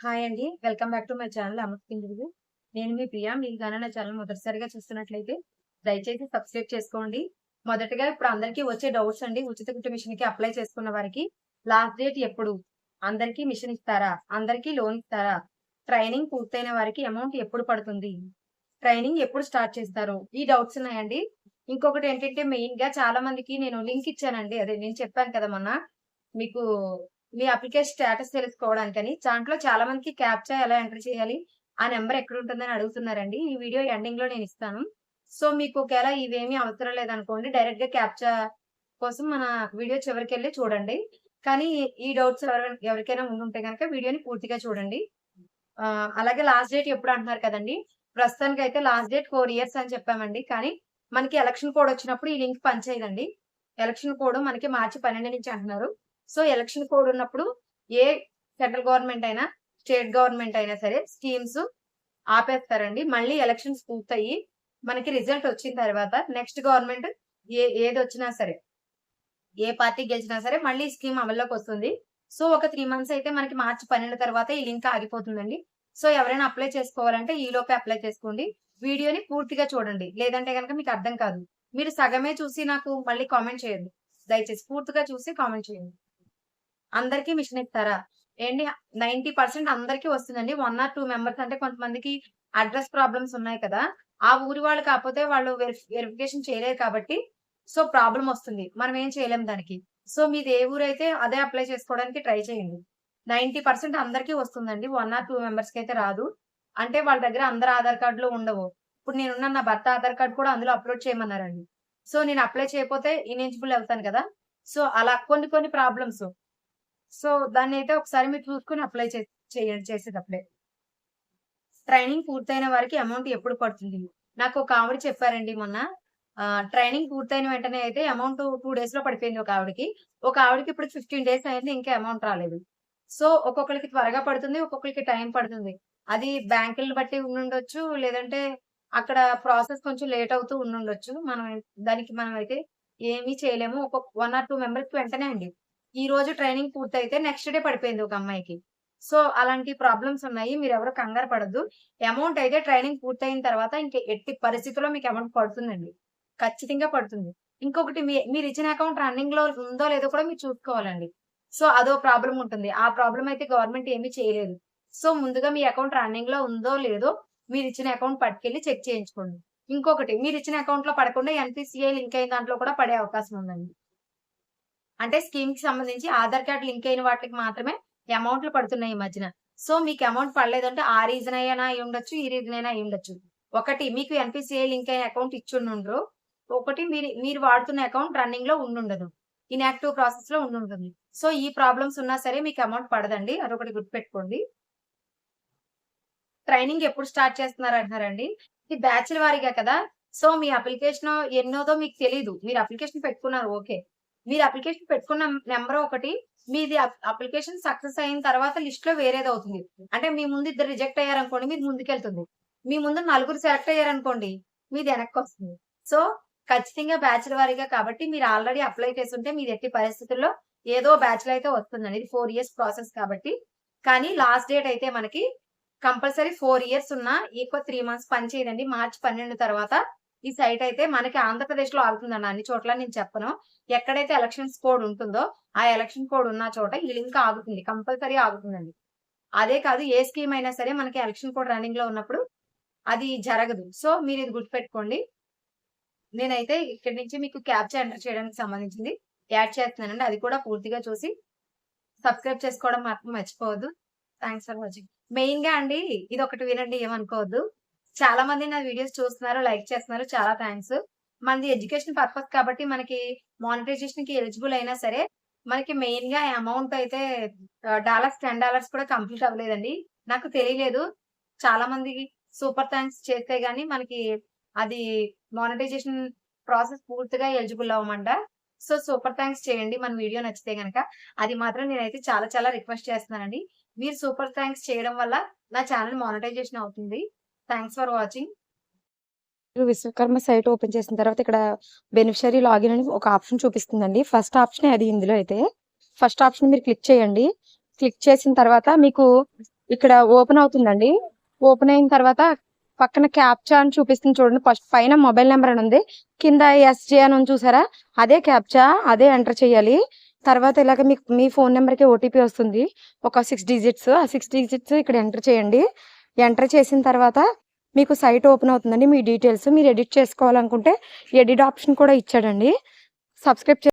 Hi అండి. Welcome back to my channel అమర్తింగ్ నేను మీ ప్రియా మీరు గాని నా ఛానల్ మొదటిసారిగా చూస్తున్నట్లయితే దయచేసి సబ్స్క్రైబ్ చేసుకోండి. మొదటగా ఇప్పుడు అందరికీ వచ్చే డౌట్స్ అండి. ఉచిత కుట్టు మిషన్‌కి అప్లై చేసుకున్న వారికి లాస్ట్ డేట్ ఎప్పుడు? అందరికీ మిషన్ ఇస్తారా? అందరికీ లోన్ ఇస్తారా? ట్రైనింగ్ పూర్తయిన వారికి అమౌంట్ ఎప్పుడు పడుతుంది? ట్రైనింగ్ ఎప్పుడు స్టార్ట్ చేస్తారు? ఈ డౌట్స్ ఉన్నాయండి. ఇంకొకటి ఏంటంటే మెయిన్‌గా చాలా మందికి నేను లింక్ ఇచ్చానండి. అదే నేను చెప్పాను కదా మొన్న. మీకు మీ అప్లికేషన్ స్టేటస్ తెలుసుకోవడానికని. దాంట్లో చాలా మందికి క్యాప్చా ఎలా ఎంటర్ చేయాలి? ఆ నెంబర్ ఎక్కడ ఉంటుందని అడుగుతున్నారండి. ఈ వీడియో ఎండింగ్లో నేను ఇస్తాను. సో, మీకు ఒకవేళ ఇవేమీ అవసరం లేదనుకోండి డైరెక్ట్‌గా క్యాప్చా కోసం మన వీడియో చివరికెళ్ళి చూడండి. కానీ ఈ డౌట్స్ ఎవరికైనా ఉండుంటే గనక వీడియోని పూర్తిగా చూడండి. అలాగే లాస్ట్ డేట్ ఎప్పుడు అంటున్నారు కదండి ప్రస్తుతానికి అయితే లాస్ట్ డేట్ ఫోర్ ఇయర్స్ అని చెప్పామండి. కానీ మనకి ఎలక్షన్ కోడ్ వచ్చినప్పుడు ఈ లింక్ పనిచేయదండి. ఎలక్షన్ కోడ్ మనకి మార్చి 12 నుంచి అంటున్నారు. సో, ఎలక్షన్ కోడ్ ఉన్నప్పుడు ఏ సెంట్రల్ గవర్నమెంట్ అయినా, స్టేట్ గవర్నమెంట్ అయినా సరే స్కీమ్స్ ఆపేస్తారండి. మళ్ళీ ఎలక్షన్స్ పూర్తయ్యి మనకి రిజల్ట్ వచ్చిన తర్వాత నెక్స్ట్ గవర్నమెంట్ ఏ ఏది వచ్చినా సరే, ఏ పార్టీ గెలిచినా సరే మళ్ళీ ఈ స్కీమ్ అమల్లోకి వస్తుంది. సో, ఒక త్రీ మంత్స్ అయితే మనకి మార్చి 12 తర్వాత ఈ లింక్ ఆగిపోతుందండి. సో, ఎవరైనా అప్లై చేసుకోవాలంటే ఈ లోపే అప్లై చేసుకోండి. వీడియోని పూర్తిగా చూడండి. లేదంటే కనుక మీకు అర్థం కాదు. మీరు సగమే చూసి నాకు మళ్ళీ కామెంట్ చేయండి దయచేసి పూర్తిగా చూసి కామెంట్ చేయండి. అందరికీ మిషన్ ఇస్తారా? ఏంటి నైన్టీ పర్సెంట్ అందరికీ వస్తుందండి. వన్ ఆర్ టూ మెంబర్స్ అంటే కొంతమందికి అడ్రస్ ప్రాబ్లమ్స్ ఉన్నాయి కదా! ఆ ఊరి వాళ్ళు కాకపోతే వాళ్ళు వెరిఫి వెరిఫికేషన్ చేయలేరు కాబట్టి సో, ప్రాబ్లం వస్తుంది. మనం ఏం చేయలేం దానికి. సో, మీది ఏ ఊరైతే అదే అప్లై చేసుకోవడానికి ట్రై చేయండి. 90% అందరికీ వస్తుందండి. వన్ ఆర్ టూ మెంబెర్స్కి అయితే రాదు. అంటే వాళ్ళ దగ్గర అందరు ఆధార్ కార్డులో ఉండవు. ఇప్పుడు నేనున్న నా భర్త ఆధార్ కార్డ్ కూడా అందులో అప్‌లోడ్ చేయమన్నారండి. సో, నేను అప్లై చేయకపోతే ఇనెలిజిబుల్ అవుతాను కదా! సో, అలా కొన్ని కొన్ని ప్రాబ్లమ్స్. సో, దాన్నైతే ఒకసారి మీరు చూసుకొని అప్లై చే చేయండి చేసేటప్పుడే. ట్రైనింగ్ పూర్తయిన వారికి అమౌంట్ ఎప్పుడు పడుతుంది? నాకు ఒక ఆవిడ చెప్పారండి మొన్న. ట్రైనింగ్ పూర్తయిన వెంటనే అయితే అమౌంట్ 2 డేస్‌లో పడిపోయింది ఒక ఆవిడకి. ఒక ఆవిడకి ఇప్పుడు 15 డేస్ అయింది ఇంకా అమౌంట్ రాలేదు. సో, ఒక్కొక్కరికి త్వరగా పడుతుంది. ఒక్కొక్కరికి టైం పడుతుంది. అది బ్యాంకులను బట్టి ఉండుండొచ్చు. లేదంటే అక్కడ ప్రాసెస్ కొంచెం లేట్ అవుతూ ఉండుండొచ్చు. మనం దానికి మనం అయితే ఏమీ చేయలేము. ఒక వన్ ఆర్ టూ మెంబర్స్ వెంటనే అండి. ఈరోజు ట్రైనింగ్ పూర్తయితే నెక్స్ట్ డే పడిపోయింది ఒక అమ్మాయికి. సో, అలాంటి ప్రాబ్లమ్స్ ఉన్నాయి. మీరెవరు కంగారు పడద్దు అమౌంట్ అయితే ట్రైనింగ్ పూర్తయిన తర్వాత ఇంక ఎట్టి పరిస్థితిలో మీకు అమౌంట్ పడుతుందండి. ఖచ్చితంగా పడుతుంది. ఇంకొకటి మీ మీరిచ్చిన అకౌంట్ రన్నింగ్లో ఉందో లేదో కూడా మీరు చూసుకోవాలండి. సో, అదో ప్రాబ్లం ఉంటుంది. ఆ ప్రాబ్లం అయితే గవర్నమెంట్ ఏమీ చేయలేదు. సో, ముందుగా మీ అకౌంట్ రన్నింగ్లో ఉందో లేదో మీరు ఇచ్చిన అకౌంట్ పట్టుకెళ్ళి చెక్ చేయించుకోండి. ఇంకొకటి మీరు ఇచ్చిన అకౌంట్‌లో పడకుండా ఎన్పిసిఐ లింక్ అయిన దాంట్లో కూడా పడే అవకాశం ఉందండి. అంటే స్కీమ్కి సంబంధించి ఆధార్ కార్డ్ లింక్ అయిన వాటికి మాత్రమే అమౌంట్‌లు పడుతున్నాయి ఈ మధ్యన. సో, మీకు అమౌంట్ పడలేదంటే ఆ రీజన్ అయినా అయి ఉండొచ్చు ఈ రీజన్ అయినా అయి ఉండొచ్చు ఒకటి మీకు ఎన్పిసిఐ లింక్ అయిన అకౌంట్ ఇచ్చిండ్రు ఒకటి మీరు మీరు వాడుతున్న అకౌంట్ రన్నింగ్లో ఉండుండదు. ఇన్‌యాక్టివ్ ప్రాసెస్‌లో ఉండుంటుంది. సో, ఈ ప్రాబ్లమ్స్ ఉన్నా సరే మీకు అమౌంట్ పడదండి. అదొకటి గుర్తుపెట్టుకోండి. ట్రైనింగ్ ఎప్పుడు స్టార్ట్ చేస్తున్నారు అంటున్నారండి. ఇది బ్యాచ్‌ల వారిగా కదా! సో, మీ అప్లికేషన్ ఎన్నోదో మీకు తెలీదు. మీరు అప్లికేషన్ పెట్టుకున్నారు ఓకే. మీరు అప్లికేషన్ పెట్టుకున్న నెంబర్ ఒకటి. మీది అప్ అప్లికేషన్ సక్సెస్ అయిన తర్వాత లిస్ట్‌లో వేరేదవుతుంది. అంటే మీ ముందు ఇద్దరు రిజెక్ట్ అయ్యారనుకోండి మీది ముందుకెళ్తుంది. మీ ముందు నలుగురు సెలెక్ట్ అయ్యారనుకోండి మీది వెనక్కి వస్తుంది సో, ఖచ్చితంగా బ్యాచ్‌ల వారీగా కాబట్టి మీరు ఆల్రెడీ అప్లై చేస్తుంటే మీది ఎట్టి పరిస్థితుల్లో ఏదో బ్యాచ్‌లో అయితే వస్తుందండి. ఇది ఫోర్ ఇయర్స్ ప్రాసెస్ కాబట్టి. కానీ లాస్ట్ డేట్ అయితే మనకి కంపల్సరీ ఫోర్ ఇయర్స్ ఉన్న ఈకో త్రీ మంత్స్ పని చేయదండి. మార్చి 12 తర్వాత ఈ సైట్ అయితే మనకి ఆంధ్రప్రదేశ్‌లో ఆగుతుందండి. అన్ని చోట్ల నేను చెప్పను. ఎక్కడైతే ఎలక్షన్స్ కోడ్ ఉంటుందో ఆ ఎలక్షన్ కోడ్ ఉన్న చోట ఈ లింక్ ఆగుతుంది. కంపల్సరీ ఆగుతుందండి. అదే కాదు ఏ స్కీమ్ అయినా సరే మనకి ఎలక్షన్ కోడ్ రన్నింగ్లో ఉన్నప్పుడు అది జరగదు. సో, మీరు ఇది గుర్తుపెట్టుకోండి. నేనైతే ఇక్కడి నుంచి మీకు క్యాప్చర్ ఎంటర్ చేయడానికి సంబంధించింది యాడ్ చేస్తున్నానండి. అది కూడా పూర్తిగా చూసి సబ్స్క్రైబ్ చేసుకోవడం మాత్రం మర్చిపోవద్దు. Thanks for watching. మెయిన్‌గా అండి ఇది ఒకటి వినండి ఏమనుకోవద్దు. చాలా మంది నా వీడియోస్ చూస్తున్నారు, లైక్ చేస్తున్నారు. చాలా థ్యాంక్స్ మనది ఎడ్యుకేషన్ పర్పస్ కాబట్టి మనకి మానిటైజేషన్కి ఎలిజిబుల్ అయినా సరే మనకి మెయిన్‌గా అమౌంట్ అయితే డాలర్స్ $10 కూడా కంప్లీట్ అవ్వలేదండి. నాకు తెలియలేదు. చాలా మందికి సూపర్ థ్యాంక్స్ చేస్తే గాని మనకి అది మానిటైజేషన్ ప్రాసెస్ పూర్తిగా ఎలిజిబుల్ అవ్వమంట. సో, సూపర్ థ్యాంక్స్ చేయండి మన వీడియో నచ్చితే గనక. అది మాత్రం నేనైతే చాలా చాలా రిక్వెస్ట్ చేస్తున్నానండి. మీరు సూపర్ థ్యాంక్స్ చేయడం వల్ల నా ఛానల్ మానిటైజేషన్ అవుతుంది. Thanks for watching. మీరు విశ్వకర్మ సైట్ ఓపెన్ చేసిన తర్వాత ఇక్కడ బెనిఫిషరీ లాగిన్ అని ఒక ఆప్షన్ చూపిస్తుందండి. ఫస్ట్ ఆప్షన్ అది ఇందులో అయితే. ఫస్ట్ ఆప్షన్ మీరు క్లిక్ చేయండి. క్లిక్ చేసిన తర్వాత మీకు ఇక్కడ ఓపెన్ అవుతుందండి ఓపెన్ అయిన తర్వాత పక్కన క్యాప్చా అని చూపిస్తుంది చూడండి ఫస్ట్ పైన మొబైల్ నెంబర్ అని ఉంది కింద ఎస్జే అని ఉంది చూసారా అదే క్యాప్చా అదే ఎంటర్ చేయాలి తర్వాత ఇలాగ మీకు మీ ఫోన్ నెంబర్కి ఓటీపీ వస్తుంది ఒక సిక్స్ డిజిట్స్ ఆ సిక్స్ డిజిట్స్ ఇక్కడ ఎంటర్ చేయండి ఎంటర్ చేసిన తర్వాత మీకు సైట్ ఓపెన్ అవుతుందండి. మీ డీటెయిల్స్ మీరు ఎడిట్ చేసుకోవాలనుకుంటే ఎడిట్ ఆప్షన్ కూడా ఇచ్చాడండి. సబ్స్క్రైబ్